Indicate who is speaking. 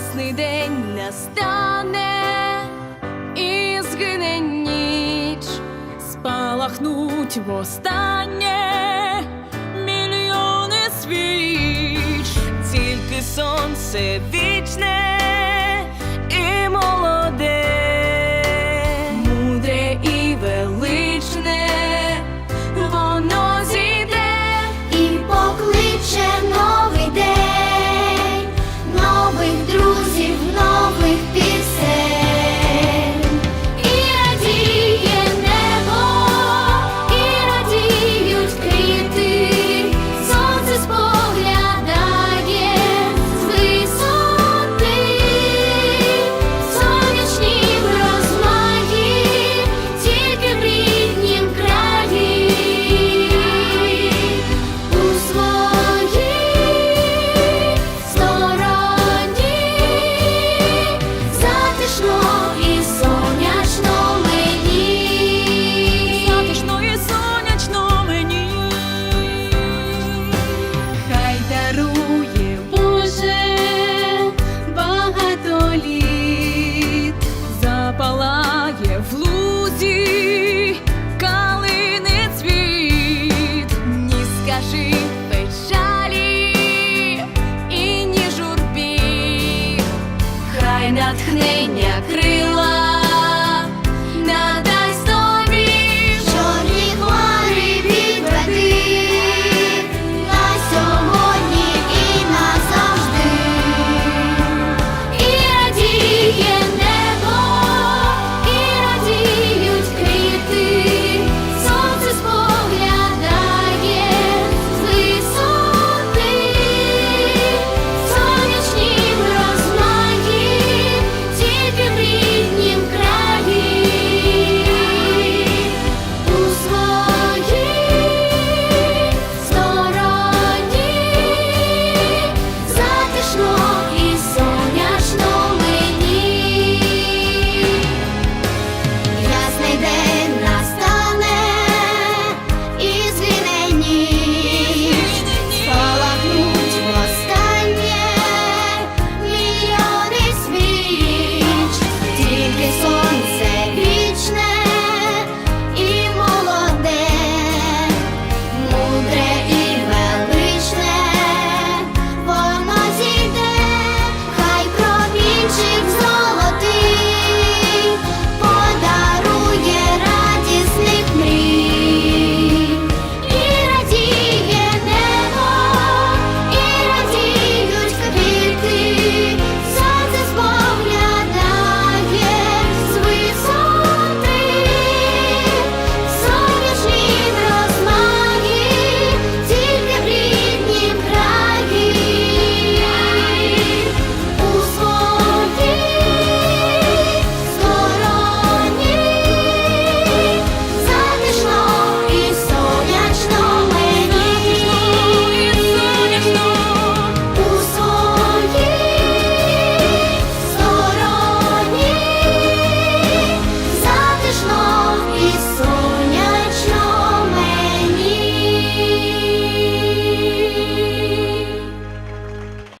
Speaker 1: ясний день настане і згине ніч, спалахнуть востаннє мільйони свіч, тільки сонце вічне. натхнення крила.